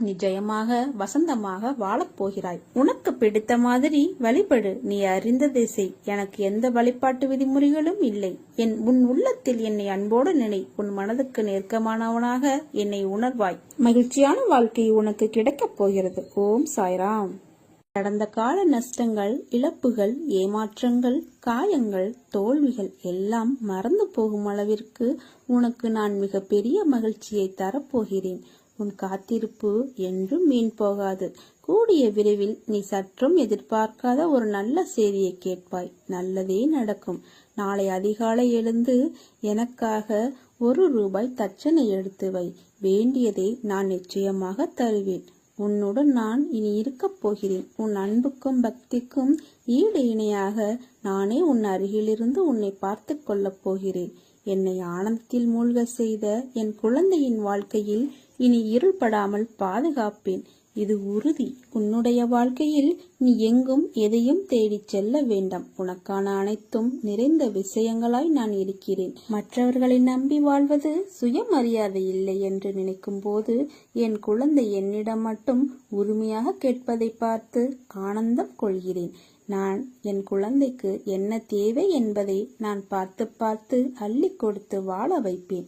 நீ ஜெயமாக வசந்தமாக வாழப்போகிறாய் உனக்கு பிடித்த மாதிரி வழிபடு. நீ அறிந்ததை செய். எனக்கு எந்த வழிபாட்டு விதிமுறைகளும் இல்லை. என் உன் உள்ளத்தில் என்னை அன்போடு நினை. உன் மனதுக்கு நெருக்கமானவனாக என்னை உணர்வாய். மகிழ்ச்சியான வாழ்க்கை உனக்கு கிடைக்கப் போகிறது. ஓம் சாய்ராம். கடந்த கால நஷ்டங்கள் இழப்புகள் ஏமாற்றங்கள் காயங்கள் தோல்விகள் எல்லாம் மறந்து போகும் அளவிற்கு உனக்கு நான் மிகப்பெரிய மகிழ்ச்சியை தரப்போகிறேன். உன் காத்திருப்பு என்றும் மீன் போகாது. கூடிய விரைவில் நீ சற்றும் எதிர்பார்க்காத ஒரு நல்ல செய்தியை கேட்பாய். நல்லதே நடக்கும். நாளை அதிகாலை எழுந்து எனக்காக ஒரு ரூபாய் தச்சனை எடுத்து வை. வேண்டியதை நான் நிச்சயமாக தருவேன். உன்னுடன் நான் இனி இருக்கப் போகிறேன். உன் அன்புக்கும் பக்திக்கும் ஈடு இணையாக நானே உன் அருகிலிருந்து உன்னை பார்த்து கொள்ளப் போகிறேன். என்னை ஆனந்தத்தில் மூழ்க செய்த என் குழந்தையின் வாழ்க்கையில் இனி இருள்படாமல் பாதுகாப்பேன். இது உறுதி. உன்னுடைய வாழ்க்கையில் நீ எங்கும் எதையும் தேடிச் செல்ல வேண்டாம். உனக்கான அனைத்தும் நிறைந்த விஷயங்களாய் நான் இருக்கிறேன். மற்றவர்களை நம்பி வாழ்வது சுயமரியாதை இல்லை என்று நினைக்கும் போது என் குழந்தை என்னிடம் மட்டும் உரிமையாக கேட்பதை பார்த்து ஆனந்தம் கொள்கிறேன். நான் என் குழந்தைக்கு என்ன தேவை என்பதை நான் பார்த்து பார்த்து அள்ளி கொடுத்து வாழ வைப்பேன்.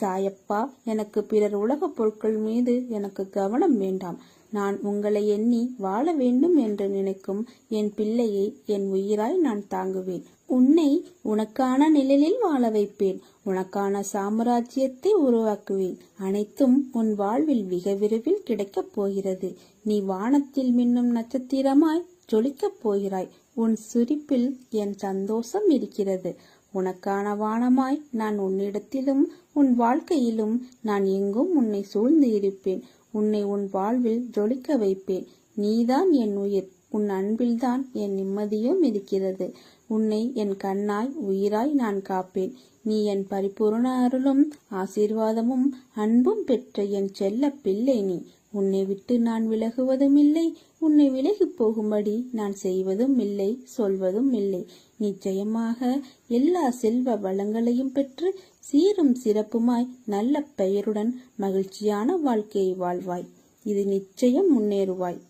சாயப்பா எனக்கு பிறர் உலகப் பொருட்கள் மீது எனக்கு கவனம் வேண்டாம். நான் உங்களை எண்ணி வாழ வேண்டும் என்று நினைக்கும் என் பிள்ளையை என் உயிராய் நான் தாங்குவேன். உன்னை உனக்கான நிழலில் வாழ வைப்பேன். உனக்கான சாம்ராஜ்யத்தை உருவாக்குவேன். அனைத்தும் உன் வாழ்வில் மிக விரைவில் கிடைக்கப் போகிறது. நீ வானத்தில் மின்னும் நட்சத்திரமாய் ஜொலிக்கப் போகிறாய். உன் சிரிப்பில் என் சந்தோஷம் இருக்கிறது. உனக்கான வானமாய் நான் உன்னிடத்திலும் உன் வாழ்க்கையிலும் நான் எங்கும் உன்னை சூழ்ந்து இருப்பேன். உன்னை உன் வாழ்வில் ஜொலிக்க வைப்பேன். நீதான் என் உயிர். உன் அன்பில்தான் என் நிம்மதியும் இருக்கிறது. உன்னை என் கண்ணாய் உயிராய் நான் காப்பேன். நீ என் பரிபூர்ண அருளும் ஆசீர்வாதமும் அன்பும் பெற்ற என் செல்ல பிள்ளை நீ. உன்னை விட்டு நான் விலகுவதும் இல்லை. உன்னை விலகி போகும்படி நான் செய்வதும் இல்லை சொல்வதும் இல்லை. நிச்சயமாக எல்லா செல்வ வளங்களையும் பெற்று சீரும் சிறப்புமாய் நல்ல பெயருடன் மகிழ்ச்சியான வாழ்க்கையை வாழ்வாய். இது நிச்சயம் முன்னேறுவாய்.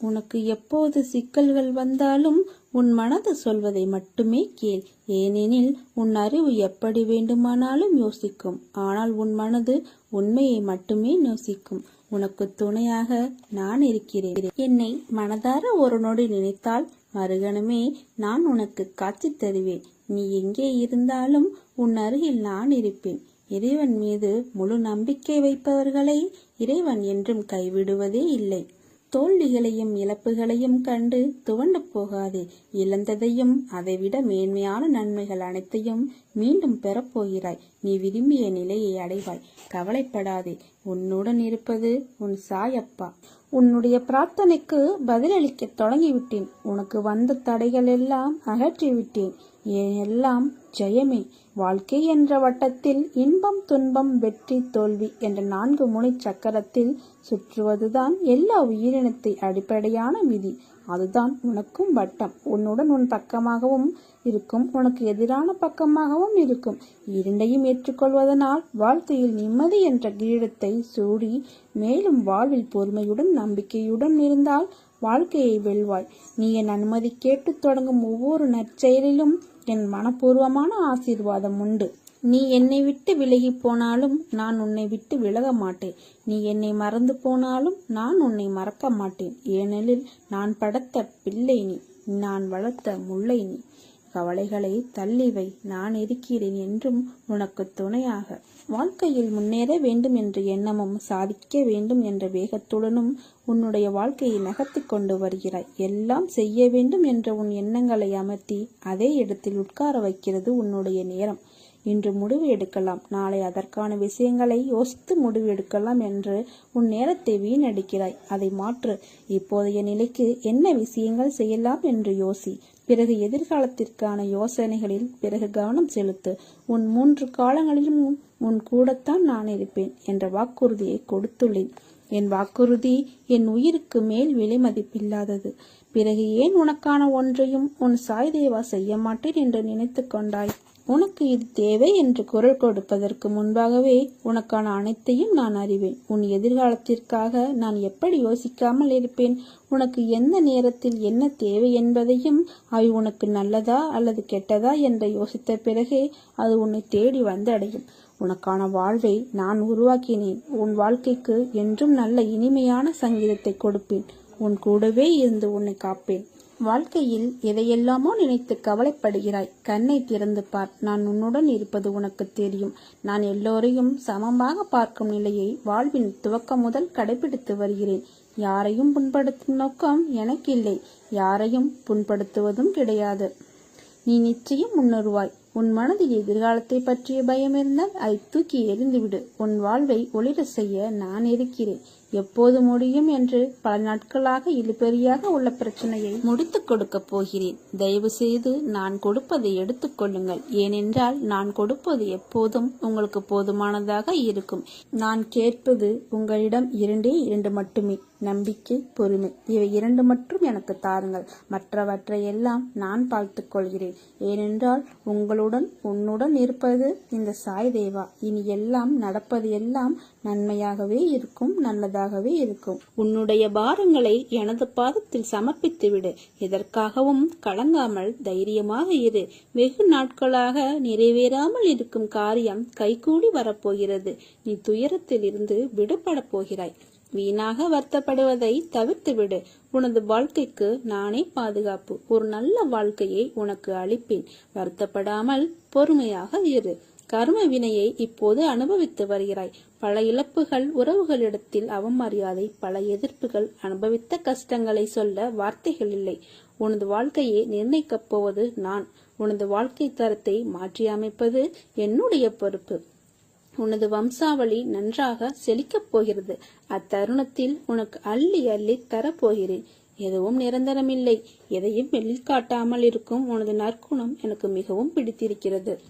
உனக்கு எப்போது சிக்கல்கள் வந்தாலும் உன் மனது சொல்வதை மட்டுமே கேள். ஏனெனில் உன் அறிவு எப்படி வேண்டுமானாலும் யோசிக்கும். ஆனால் உன் மனது உண்மையை மட்டுமே யோசிக்கும். உனக்கு துணையாக நான் இருக்கிறேன். என்னை மனதார ஒரு நொடி நினைத்தால் மறுகணமே நான் உனக்கு காட்சி தருவேன். நீ எங்கே இருந்தாலும் உன் அருகில் நான் இருப்பேன். இறைவன் மீது முழு நம்பிக்கை வைப்பவர்களை இறைவன் என்றும் கைவிடுவதே இல்லை. தோல்விகளையும் இழப்புகளையும் கண்டு துவண்டு போகாதே. இழந்ததையும் அதைவிட மேன்மையான நன்மைகள் அனைத்தையும் மீண்டும் பெறப்போகிறாய் நீ விரும்பிய நிலையை அடைவாய். கவலைப்படாதே. உன்னுடன் இருப்பது உன் சாயப்பா. உன்னுடைய பிரார்த்தனைக்கு பதிலளிக்க தொடங்கிவிட்டேன். உனக்கு வந்த தடைகள் எல்லாம் அகற்றிவிட்டேன். எல்லாம் ஜெயமே? வாழ்க்கை என்ற வட்டத்தில் இன்பம் துன்பம் வெற்றி தோல்வி என்ற நான்கு முனை சக்கரத்தில் சுற்றுவதுதான் எல்லா உயிரினத்தை அடிப்படையான விதி. அதுதான் உனக்கும் வட்டம். உன்னுடன் உன் பக்கமாகவும் இருக்கும் உனக்கு எதிரான பக்கமாகவும் இருக்கும். இரண்டையும் ஏற்றுக்கொள்வதனால் வாழ்க்கையில் நிம்மதி என்ற கிரீடத்தை சூடி மேலும் வாழ்வில் பொறுமையுடன் நம்பிக்கையுடன் இருந்தால் வாழ்க்கையை வெல்வாய். நீ என் அனுமதி கேட்டு தொடங்கும் ஒவ்வொரு நற்செயலிலும் என் மனப்பூர்வமான ஆசீர்வாதம் உண்டு. நீ என்னை விட்டு விலகி போனாலும் நான் உன்னை விட்டு விலக மாட்டேன். நீ என்னை மறந்து போனாலும் நான் உன்னை மறக்க மாட்டேன். ஏனெனில் நான் படத்த பிள்ளை நீ. நான் வளர்த்த முல்லை நீ. கவலைகளை தள்ளிவை. நான் இருக்கிறேன் என்றும் உனக்கு துணையாக. வாழ்க்கையில் முன்னேற வேண்டும் என்ற எண்ணமும் சாதிக்க வேண்டும் என்ற வேகத்துடனும் உன்னுடைய வாழ்க்கையை நகர்த்தி கொண்டு வருகிறாய். எல்லாம் செய்ய வேண்டும் என்ற உன் எண்ணங்களை அமர்த்தி அதே இடத்தில் உட்கார வைக்கிறது உன்னுடைய நேரம். இன்று முடிவு எடுக்கலாம். நாளை அதற்கான விஷயங்களை யோசித்து முடிவு எடுக்கலாம் என்று உன் நேரத்தை வீணடிக்கிறாய். அதை மாற்று. இப்போதைய நிலைக்கு என்ன விஷயங்கள் செய்யலாம் என்று யோசி. பிறகு எதிர்காலத்திற்கான யோசனைகளில் பிறகு கவனம் செலுத்து. உன் மூன்று காலங்களிலும் உன் கூடத்தான் நான் இருப்பேன் என்ற வாக்குறுதியை கொடுத்துள்ளேன். என் வாக்குறுதி என் உயிருக்கு மேல் விலை மதிப்பில்லாதது. பிறகு ஏன் உனக்கான ஒன்றையும் உன் சாய் தேவா செய்ய மாட்டேன் என்று நினைத்து கொண்டாய்? உனக்கு இது தேவை என்று குரல் கொடுப்பதற்கு முன்பாகவே உனக்கான அனைத்தையும் நான் அறிவேன். உன் எதிர்காலத்திற்காக நான் எப்படி யோசிக்காமல் இருப்பேன்? உனக்கு எந்த நேரத்தில் என்ன தேவை என்பதையும் அவை உனக்கு நல்லதா அல்லது கெட்டதா என்று யோசித்த பிறகே அது உன்னை தேடி வந்தடையும். உனக்கான வாழ்வை நான் உருவாக்கினேன். உன் வாழ்க்கைக்கு என்றும் நல்ல இனிமையான சங்கீதத்தை கொடுப்பேன். உன் கூடவே இருந்து உன்னை காப்பேன். வாழ்க்கையில் எதையெல்லாமோ நினைத்து கவலைப்படுகிறாய். கண்ணை திறந்து பார். நான் உன்னுடன் இருப்பது உனக்கு தெரியும். நான் எல்லோரையும் சமமாக பார்க்கும் நிலையை வாழ்வின் துவக்கம் முதல் கடைபிடித்து வருகிறேன். யாரையும் புண்படுத்தும் நோக்கம் எனக்கில்லை. யாரையும் புண்படுத்துவதும் கிடையாது. நீ நிச்சயம் முன்னருவாய் உன் மனதில் எதிர்காலத்தை பற்றிய பயம் இருந்தால் அதை தூக்கி எறிந்துவிடு. உன் வாழ்வை ஒளிர செய்ய நான் இருக்கிறேன். எப்போது முடியும் என்று பல நாட்களாக இழுபறியாக உள்ள பிரச்சனையை முடித்துக் கொடுக்கப் போகிறேன். தயவு செய்து நான் கொடுப்பதை எடுத்துக்கொள்ளுங்கள் ஏனென்றால் நான் கொடுப்பது எப்போதும் உங்களுக்கு போதுமானதாக இருக்கும். நான் கேட்பது உங்களிடம் இரண்டே இரண்டு மட்டுமே. நம்பிக்கை பொறுமை இவை இரண்டு மட்டும் எனக்கு தாருங்கள். மற்றவற்றை எல்லாம் நான் பார்த்துக் கொள்கிறேன். ஏனென்றால் உங்களுடன் உன்னுடன் இருப்பது. இந்த சாய் தேவா இனி எல்லாம் நடப்பது எல்லாம் நன்மையாகவே இருக்கும் நல்லதாகவே இருக்கும். உன்னுடைய பாரங்களை எனது பாதத்தில் சமர்ப்பித்து விடு எதற்காகவும் கலங்காமல் தைரியமாக இரு. வெகு நாட்களாக நிறைவேறாமல் இருக்கும் காரியம் கைகூடி வரப்போகிறது. நீ துயரத்தில் இருந்து விடுபடப் போகிறாய். வீணாக வருத்தப்படுவதை தவிர்த்துவிடு. உனது வாழ்க்கைக்கு நானே பாதுகாப்பு. ஒரு நல்ல வாழ்க்கையை உனக்கு அளிப்பேன். வருத்தப்படாமல் பொறுமையாக இரு. கர்ம வினையை இப்போது அனுபவித்து வருகிறாய். பல இழப்புகள் உறவுகளிடத்தில் அவமரியாதை பல எதிர்ப்புகள் அனுபவித்த கஷ்டங்களை சொல்ல வார்த்தைகள் இல்லை. உனது வாழ்க்கையை நிர்ணயிக்கப் போவது நான். உனது வாழ்க்கை தரத்தை மாற்றி அமைப்பது என்னுடைய பொறுப்பு. உனது வம்சாவளி நன்றாக செழிக்கப் போகிறது. அத்தருணத்தில் உனக்கு அள்ளி அள்ளி தரப்போகிறேன். எதுவும் நிரந்தரமில்லை. எதையும் வெளில் காட்டாமல் இருக்கும் உனது நற்குணம் எனக்கு மிகவும் பிடித்திருக்கிறது.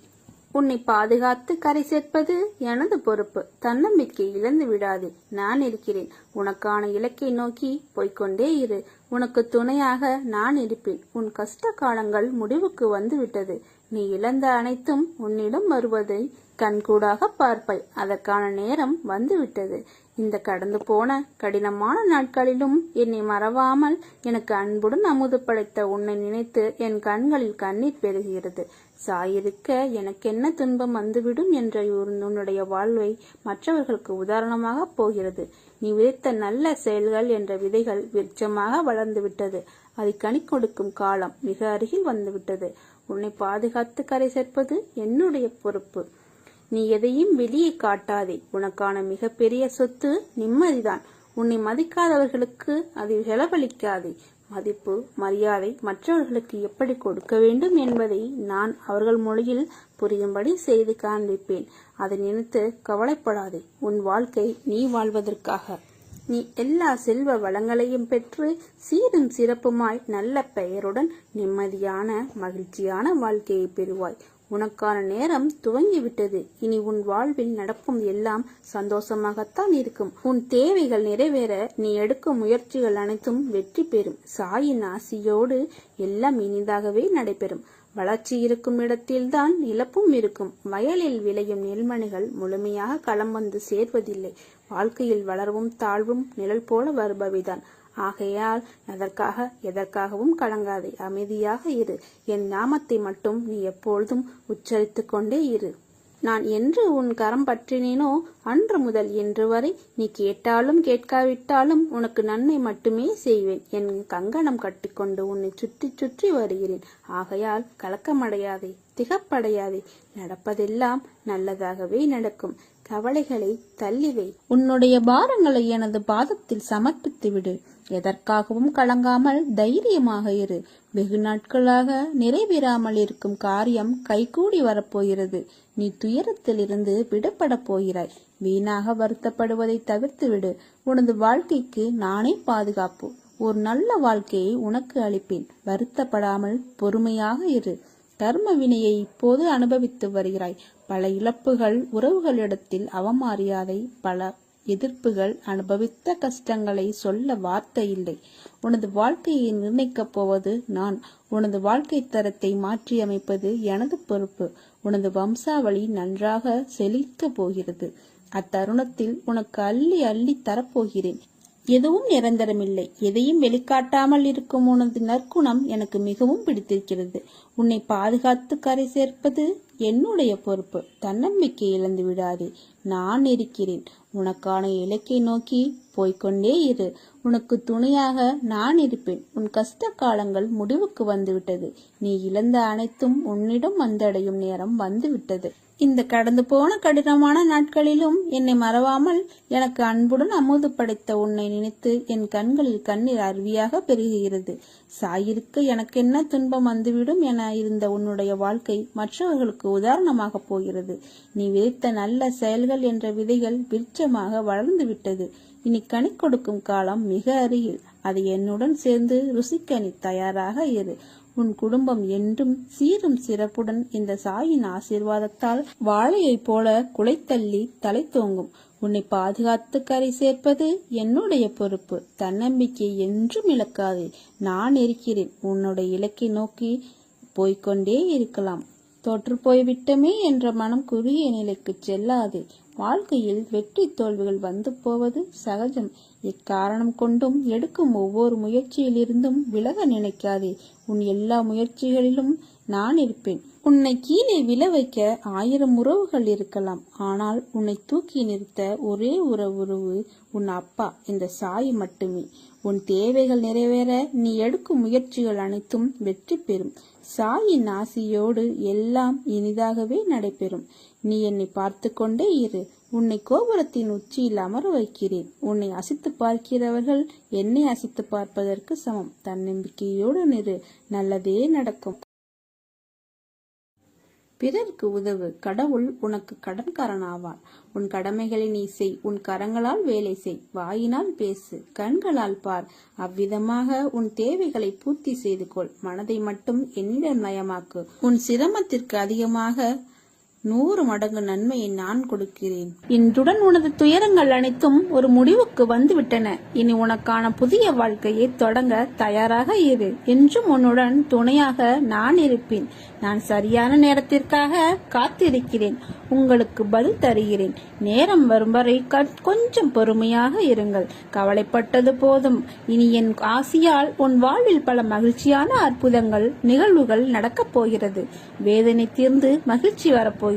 உன்னை பாதுகாத்து கரை சேர்ப்பது எனது பொறுப்பு. தன்னம்பிக்கை இழந்து விடாது. நான் இருக்கிறேன். உனக்கான இலக்கை நோக்கி போய்கொண்டே இரு. உனக்கு துணையாக நான் இருப்பேன். உன் கஷ்ட காலங்கள் முடிவுக்கு வந்து விட்டது நீ இழந்த அனைத்தும் உன்னிடம் வருவதை கண்கூடாக பார்ப்பாய் அதற்கான நேரம் வந்துவிட்டது. இந்த கடந்து போன கடினமான நாட்களிலும் என்னை மறவாமல் எனக்கு அன்புடன் அமுது படைத்த உன்னை நினைத்து என் கண்களில் கண்ணீர் பெருகிறது. சாயிருக்க எனக்கென்ன துன்பம் வந்துவிடும் என்ற உன்னுடைய வாழ்வை மற்றவர்களுக்கு உதாரணமாக போகிறது. நீ விதைத்த நல்ல செயல்கள் என்ற விதைகள் விருட்சமாக வளர்ந்துவிட்டது. அதை கனி கொடுக்கும் காலம் மிக அருகில் வந்துவிட்டது. உன்னை பாதுகாத்து கரை சேர்ப்பது என்னுடைய பொறுப்பு. நீ எதையும் வெளியே காட்டாதே. உனக்கான மிகப்பெரிய சொத்து நிம்மதிதான். உன்னை மதிக்காதவர்களுக்கு அதை செலவழிக்காதே. மதிப்பு மரியாதை மற்றவர்களுக்கு எப்படி கொடுக்க வேண்டும் என்பதை நான் அவர்கள் மொழியில் புரியும்படி செய்து காண்பிப்பேன். அதை நினைத்து கவலைப்படாதே. உன் வாழ்க்கை நீ வாழ்வதற்காக. நீ எல்லா செல்வ வளங்களையும் பெற்று சீரும் சிறப்புமாய் நல்ல பெயருடன் நிம்மதியான மகிழ்ச்சியான வாழ்க்கையை பெறுவாய். உனக்கான நேரம் துவங்கிவிட்டது. இனி உன் வாழ்வில் நடக்கும் எல்லாம் சந்தோஷமாகத்தான் இருக்கும். உன் தேவைகள் நிறைவேற நீ எடுக்கும் முயற்சிகள் அனைத்தும் வெற்றி பெறும். சாயின் ஆசியோடு எல்லாம் இனிதாகவே நடைபெறும். வளர்ச்சி இருக்கும் இடத்தில்தான் இழப்பும் இருக்கும். வயலில் விளையும் நெல்மணிகள் முழுமையாக களம் வந்து சேர்வதில்லை. வாழ்க்கையில் வளர்வும் தாழ்வும் நிழல் போல வருபவைதான். ஆகையால் அதற்காக எதற்காகவும் கலங்காதே அமைதியாக இரு. என் நாமத்தை மட்டும் நீ எப்பொழுதும் உச்சரித்துக் கொண்டே இரு. நான் என்று உன் கரம் பற்றினேனோ அன்று முதல் இன்று வரை நீ கேட்டாலும் கேட்காவிட்டாலும் உனக்கு நன்மை மட்டுமே செய்வேன். என் கங்கணம் கட்டிக்கொண்டு உன்னை சுற்றி சுற்றி வருகிறேன். ஆகையால் கலக்கமடையாதே திகப்படையாதே. நடப்பதெல்லாம் நல்லதாகவே நடக்கும். கவலைகளை தள்ளிவை. உன்னுடைய பாரங்களை எனது பாதத்தில் சமர்ப்பித்து விடு எதற்காகவும் கலங்காமல் தைரியமாக இரு. வெகு நாட்களாக நிறைவேறாமல் இருக்கும் காரியம் கைகூடி வரப்போகிறது. நீ துயரத்திலிருந்து விடுபடப் போகிறாய். வீணாக வருத்தப்படுவதை தவிர்த்து விடு உனது வாழ்க்கைக்கு நானே பாதுகாப்பு. ஒரு நல்ல வாழ்க்கையை உனக்கு அளிப்பேன். வருத்தப்படாமல் பொறுமையாக இரு. கர்ம வினையை இப்போது அனுபவித்து வருகிறாய். பல இழப்புகள் உறவுகளிடத்தில் அவமரியாதை பல எதிர்ப்புகள் அனுபவித்த கஷ்டங்களை சொல்ல வார்த்தை இல்லை. உனது வாழ்க்கையை நிர்ணயிக்கப் போவது நான். உனது வாழ்க்கை தரத்தை மாற்றி அமைப்பது எனது பொறுப்பு. உனது வம்சாவளி நன்றாக செழிக்க போகிறது. அத்தருணத்தில் உனக்கு அள்ளி அள்ளி தரப்போகிறேன். எதுவும் நிரந்தரமில்லை. எதையும் வெளிக்காட்டாமல் இருக்கும் உனது நற்குணம் எனக்கு மிகவும் பிடித்திருக்கிறது. உன்னை பாதுகாத்து கரை சேர்ப்பது என்னுடைய பொறுப்பு. தன்னம்பிக்கை இழந்து விடாதே. நான் இருக்கிறேன். உனக்கான இலக்கை நோக்கி போய்கொண்டே இரு. உனக்கு துணையாக நான் இருப்பேன். உன் கஷ்ட காலங்கள் முடிவுக்கு வந்துவிட்டது. நீ இழந்த அனைத்தும் உன்னிடம் வந்தடையும் நேரம் வந்துவிட்டது. இந்த கடந்து போன கடினமான நாட்களிலும் என்னை மறவாமல் எனக்கு அன்புடன் அமுது படைத்த உன்னை நினைத்து என் கண்களில் கண்ணீர் அருவியாக பெருகுகிறது. சாயிருக்க எனக்கு என்ன துன்பம் வந்துவிடும் என இருந்த உன்னுடைய வாழ்க்கை மற்றவர்களுக்கு உதாரணமாக போகிறது. நீ விதைத்த நல்ல செயல்கள் என்ற விதைகள் விருட்சமாக வளர்ந்து விட்டது. இனி கனி கொடுக்கும் காலம் மிக அருகில். அதை என்னுடன் சேர்ந்து ருசிக்க நீ தயாராக இரு. உன் குடும்பம் என்றும் சீரும் சிறப்புடன் இந்த சாயின் ஆசீர்வாதத்தால் வாழையைப் போல குலைத்தள்ளி தலை தோங்கும் உன்னை பாதுகாத்து கரை சேர்ப்பது என்னுடைய பொறுப்பு. தன்னம்பிக்கை என்றும் இழக்காதே. நான் இருக்கிறேன். உன்னுடைய இலக்கை நோக்கி போய்க்கொண்டே இருக்கலாம். தோற்று போய்விட்டமே என்ற மனம் குறுகிய நிலைக்கு செல்லாது. வாழ்க்கையில் வெற்றி தோல்விகள் வந்து போவது சகஜம். இக்காரணம் கொண்டும் எடுக்கும் ஒவ்வொரு முயற்சியிலிருந்தும் விலக நினைக்காதே. உன் எல்லா முயற்சிகளிலும் நான் இருப்பேன். உன்னை கீழே விழ வைக்க ஆயிரம் உறவுகள் இருக்கலாம். ஆனால் உன்னை தூக்கி நிறுத்த ஒரே உறவு உறவு உன் அப்பா இந்த சாய் மட்டுமே. உன் தேவைகள் நிறைவேற நீ எடுக்கும் முயற்சிகள் அனைத்தும் வெற்றி பெறும். சாயின் ஆசியோடு எல்லாம் இனிதாகவே நடைபெறும். நீ என்னை பார்த்து கொண்டே இரு. உன்னை கோபுரத்தின் உச்சியில் அமர வைக்கிறேன். உன்னை அசித்து பார்க்கிறவர்கள் என்னை அசித்து பார்ப்பதற்கு சமம். தன்னம்பிக்கையோடு நிறு. நல்லதே நடக்கும். பிறருக்கு உதவு. கடவுள் உனக்கு கடன்காரனாவார். உன் கடமைகளை நீ செய். உன் கரங்களால் வேலை செய். வாயினால் பேசு. கண்களால் பார். அவ்விதமாக உன் தேவைகளை பூர்த்தி செய்து கொள். மனதை மட்டும் என்னிடம் நயமாக்கு. உன் சிரமத்திற்கு அதிகமாக நூறு மடங்கு நன்மையை நான் கொடுக்கிறேன். இன்றுடன் உனது துயரங்கள் அனைத்தும் ஒரு முடிவுக்கு வந்துவிட்டன. இனி உனக்கான புதிய வாழ்க்கையை தொடங்க தயாராக இரு. என்றும் உன்னுடன் துணையாக நான் இருப்பேன். நான் சரியான நேரத்திற்காக காத்திருக்கிறேன். உங்களுக்கு பதில் தருகிறேன். நேரம் வரும் வரை கொஞ்சம் பொறுமையாக இருங்கள். கவலைப்பட்டது போதும். இனி என் ஆசியால் உன் வாழ்வில் பல மகிழ்ச்சியான அற்புதங்கள் நிகழ்வுகள் நடக்கப் போகிறது. வேதனை தீர்ந்து மகிழ்ச்சி வரப்போகிறது.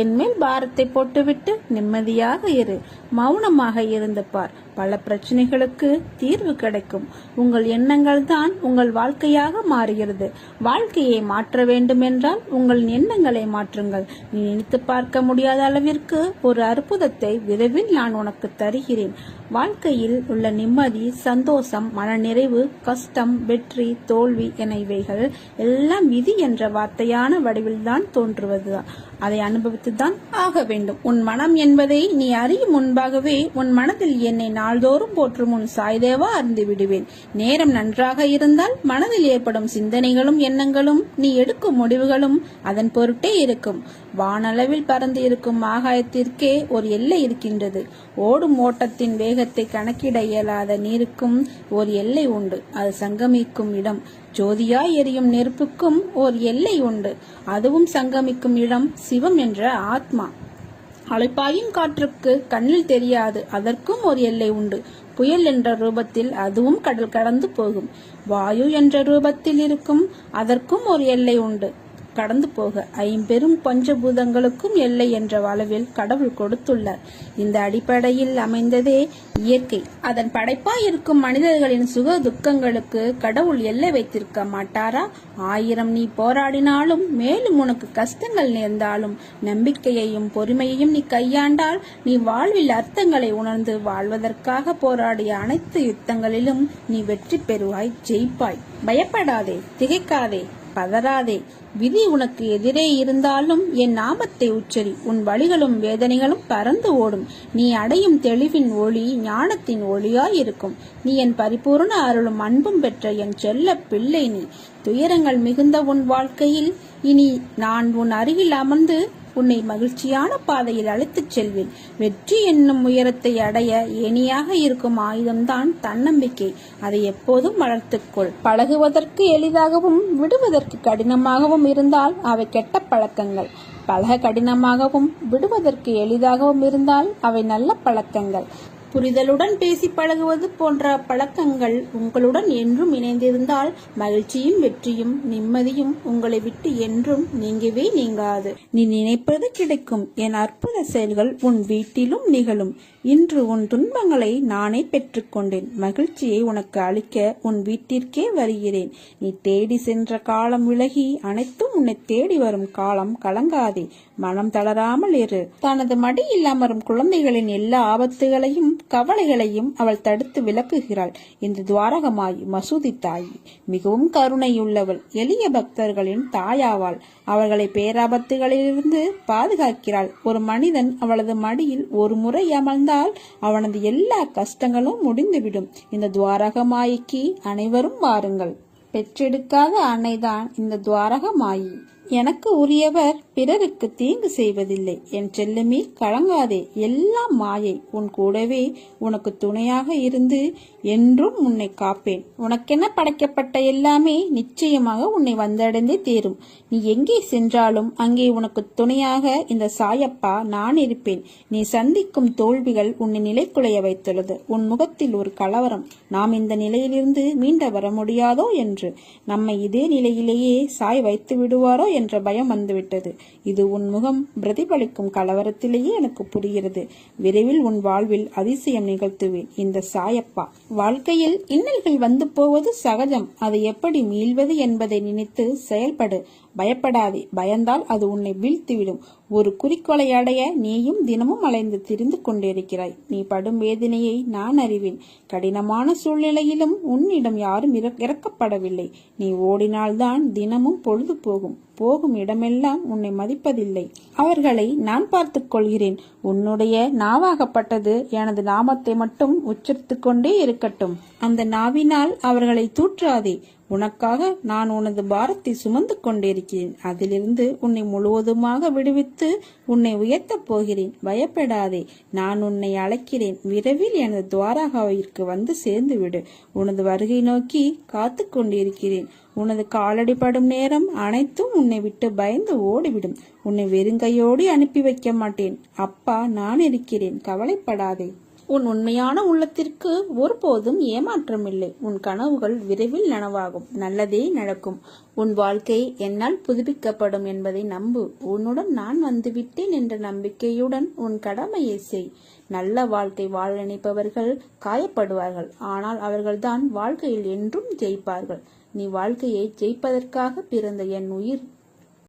என் மேல் பாரத்தை போட்டுவிட்டு நிம்மதியாக இரு. மௌனமாக இருந்து பார். பல பிரச்சனைகளுக்கு தீர்வு கிடைக்கும். உங்கள் எண்ணங்கள் தான் உங்கள் வாழ்க்கையாக மாறுகிறது. வாழ்க்கையை மாற்ற வேண்டும் என்றால் உங்கள் எண்ணங்களை மாற்றுங்கள். நீ நினைத்து பார்க்க முடியாத அளவிற்கு ஒரு அற்புதத்தை விரைவில் நான் உனக்கு தருகிறேன். வாழ்க்கையில் உள்ள நிம்மதி சந்தோஷம் மனநிறைவு கஷ்டம் வெற்றி தோல்வி என இவைகள் எல்லாம் விதி என்ற வார்த்தையான வடிவில்தான் தோன்றுவதுதான் அதை அனுபவித்துதான் ஆக வேண்டும். உன் மனம் என்பதை நீ அறியும் முன்பாகவே உன் மனதில் என்னை நாள்தோறும் போற்றும் உன் சாய்தேவா அறிந்து விடுவேன். நேரம் நன்றாக இருந்தால் மனதில் ஏற்படும் சிந்தனைகளும் எண்ணங்களும் நீ எடுக்கும் முடிவுகளும் அதன் பொருட்டே இருக்கும். வானளவில் பறந்து இருக்கும் ஆகாயத்திற்கே ஒரு எல்லை இருக்கின்றது. ஓடும் ஓட்டத்தின் வேகத்தை கணக்கிட இயலாத நீருக்கும் ஒரு எல்லை உண்டு. அது சங்கமிக்கும் இடம். ஜோதியாய் எரியும் நெருப்புக்கும் ஓர் எல்லை உண்டு. அதுவும் சங்கமிக்கும் இடம் சிவம் என்ற ஆத்மா. அழைப்பாயும் காற்றுக்கு கண்ணில் தெரியாது. அதற்கும் ஒரு எல்லை உண்டு. புயல் என்ற ரூபத்தில் அதுவும் கடல் கடந்து போகும். வாயு என்ற ரூபத்தில் இருக்கும். அதற்கும் ஒரு எல்லை உண்டு. கடந்து போக ஐம்பெரும் பஞ்சபூதங்களுக்கும் எல்லை என்ற அளவில் கடவுள் கொடுத்துள்ளார். இந்த அடிப்படையில் அமைந்ததே இயற்கை. அதன் படைப்பா இருக்கும் மனிதர்களின் சுக துக்கங்களுக்கு கடவுள் எல்லை வைத்திருக்க மாட்டாரா? ஆயிரம் நீ போராடினாலும் மேலும் உனக்கு கஷ்டங்கள் நேர்ந்தாலும் நம்பிக்கையையும் பொறுமையையும் நீ கையாண்டால் நீ வாழ்வில் அர்த்தங்களை உணர்ந்து வாழ்வதற்காக போராடிய அனைத்து யுத்தங்களிலும் நீ வெற்றி பெறுவாய் ஜெயிப்பாய். பயப்படாதே திகைக்காதே. பதறாதே. விதி உனக்கு எதிரே இருந்தாலும் என் நாமத்தை உச்சரி. உன் வழிகளும் வேதனைகளும் பறந்து ஓடும். நீ அடையும் தெளிவின் ஒளி ஞானத்தின் ஒளியாயிருக்கும். நீ என் பரிபூர்ண அருளும் அன்பும் பெற்ற என் செல்ல பிள்ளை நீ. துயரங்கள் மிகுந்த உன் வாழ்க்கையில் இனி நான் உன் அருகில் அமர்ந்து உன்னை மகிழ்ச்சியான பாதையில் அழைத்துச் செல்வேன். வெற்றி என்னும் உயரத்தை அடைய ஏணியாக இருக்கும் ஆயுதம்தான் தன்னம்பிக்கை. அதை எப்போதும் வளர்த்துக்கொள் பழகுவதற்கு எளிதாகவும் விடுவதற்கு கடினமாகவும் இருந்தால் அவை கெட்ட பழக்கங்கள். பழக கடினமாகவும் விடுவதற்கு எளிதாகவும் இருந்தால் அவை நல்ல பழக்கங்கள். புரிதலுடன் பேசி பழகுவது போன்ற பழக்கங்கள் உங்களுடன் என்றும் இணைந்திருந்தால் மகிழ்ச்சியும் வெற்றியும் நிம்மதியும் உங்களை விட்டு என்றும் நீங்கவே நீங்காது. நீ நினைப்பது கிடைக்கும். என் அற்புத செயல்கள் உன் வீட்டிலும் நிகழும். இன்று உன் துன்பங்களை நானே பெற்றுக்கொண்டேன் மகிழ்ச்சியை உனக்கு அளிக்க உன் வீட்டிற்கே வருகிறேன். நீ தேடி சென்ற காலம் விலகி அனைத்தும் உன்னை தேடி வரும் காலம் கலங்காதே. மனம் தளராமல் இரு. தனது மடியில் அமரும் குழந்தைகளின் எல்லா ஆபத்துகளையும் கவலைகளையும் அவள் தடுத்து விளக்குகிறாள் இந்த துவாரகமாய் மசூதி தாய். மிகவும் கருணையுள்ளவள் எளிய பக்தர்களின் தாயாவாள். அவர்களை பேராபத்துகளிலிருந்து பாதுகாக்கிறாள். ஒரு மனிதன் அவளது மடியில் ஒரு முறை அமர்ந்தால் அவனது எல்லா கஷ்டங்களும் முடிந்துவிடும். இந்த துவாரகமாய்க்கு அனைவரும் வாருங்கள். பெற்றெடுக்காத அன்னைதான் இந்த துவாரகமாயி. எனக்கு உரியவர் பிறருக்கு தீங்கு செய்வதில்லை என் செல்லமே கலங்காதே. எல்லாம் மாயை உன் கூடவே உனக்கு துணையாக இருந்து என்றும் உன்னை காப்பேன். உனக்கென படைக்கப்பட்ட எல்லாமே நிச்சயமாக உன்னை வந்தடைந்தே தேரும். நீ எங்கே சென்றாலும் அங்கே உனக்கு துணையாக இந்த சாயப்பா நான் இருப்பேன். நீ சந்திக்கும் தோல்விகள் உன்னை நிலைக்குலைய வைத்துள்ளது. உன் முகத்தில் ஒரு கலவரம். நாம் இந்த நிலையிலிருந்து மீண்ட வர முடியாதோ என்று. நம்மை இதே நிலையிலேயே சாய் வைத்து விடுவாரோ என்ற பயம் வந்துவிட்டது. இது உன் முகம் பிரதிபலிக்கும் கலவரத்திலேயே எனக்கு புரிகிறது. விரைவில் உன் வாழ்வில் அதிசயம் நிகழ்த்துவேன். இந்த சாயப்பா வாழ்க்கையில் இன்னல்கள் வந்து போவது சகஜம். அதை எப்படி மீள்வது என்பதை நினைத்து செயல்படு. பயப்படாதே. பயந்தால் அது உன்னை வீழ்த்திவிடும். ஒரு குறிக்கோளை அடைய நீயும் தினமும் அலைந்து திரிந்து கொண்டிருக்கிறாய். நீ படும் வேதனையை நான் அறிவேன். கடினமான சூழ்நிலையிலும் உன்னிடம் யாரும் இறக்- இறக்கப்படவில்லை. நீ ஓடினால்தான் தினமும் பொழுது போகும். போகும் இடமெல்லாம் உன்னை மதிப்பதில்லை. அவர்களை நான் பார்த்துக் கொள்கிறேன். உன்னுடைய நாவாகப்பட்டது எனது நாமத்தை மட்டும் உச்சரித்துக் கொண்டே இருக்கட்டும். அந்த நாவினால் அவர்களை தூற்றாதே. உனக்காக நான் உனது பாரத்தை சுமந்து கொண்டிருக்கிறேன். அதிலிருந்து உன்னை முழுவதுமாக விடுவித்து உன்னை உயர்த்தப் போகிறேன். பயப்படாதே நான் உன்னை அழைக்கிறேன். விரைவில் எனது துவாரகாவிற்கு வந்து சேர்ந்து விடு உனது வருகை நோக்கி காத்து கொண்டிருக்கிறேன். உனது காலடிப்படும் நேரம் அனைத்தும் உன்னை விட்டு பயந்து ஓடிவிடும். உன்னை வெறுங்கையோடு அனுப்பி வைக்க மாட்டேன். அப்பா நான் இருக்கிறேன். கவலைப்படாதே. உன் உண்மையான உள்ளத்திற்கு ஒருபோதும் ஏமாற்றமில்லை. உன் கனவுகள் விரைவில் நனவாகும். நல்லதே நடக்கும். உன் வாழ்க்கை என்னால் புதுப்பிக்கப்படும் என்பதை நம்பு. உன்னுடன் நான் வந்துவிட்டேன் என்ற நம்பிக்கையுடன் உன் கடமையை செய். நல்ல வாழ்க்கை வாழ நினைப்பவர்கள் காயப்படுவார்கள். ஆனால் அவர்கள்தான் வாழ்க்கையில் என்றும் ஜெயிப்பார்கள். நீ வாழ்க்கையை ஜெயிப்பதற்காக பிறந்த என் உயிர்